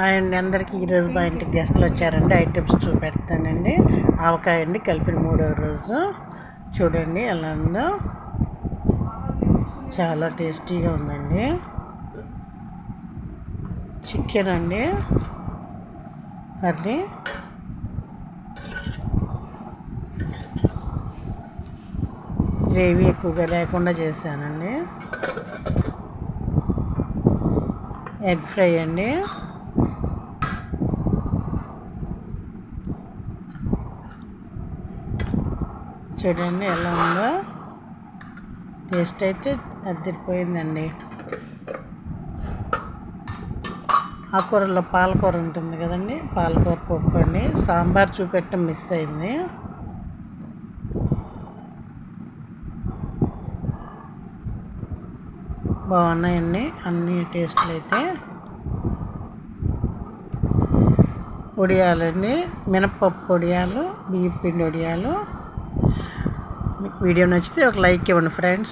And అందరికీ ఈరోజు మా ఇంటికి గెస్ట్లు వచ్చారండి. ఐటమ్స్ చూపెడతానండి. ఆవకాయ అండి కలిపిన మూడో రోజు. చూడండి ఎలా ఉందో. చాలా టేస్టీగా ఉందండి. చికెన్ అండి. కర్రీ. గ్రేవీ ఎక్కువగా లేకుండా చేశానండి. ఎగ్ ఫ్రై అండి. చూడండి ఎలా ఉందో. టేస్ట్ అయితే అద్దరిపోయిందండి ఆ కూరలో పాలకూర ఉంటుంది కదండి పాలకూర పప్పు అండి. సాంబార్ చూపెట్టడం మిస్ అయింది. బాగున్నాయండి అన్ని టేస్ట్లు అయితే. వడియాలండి మినప్పప్పు వడియాలు బియ్యపిండి వడియాలు మీకు వీడియో నచ్చితే ఒక లైక్ ఇవ్వండి ఫ్రెండ్స్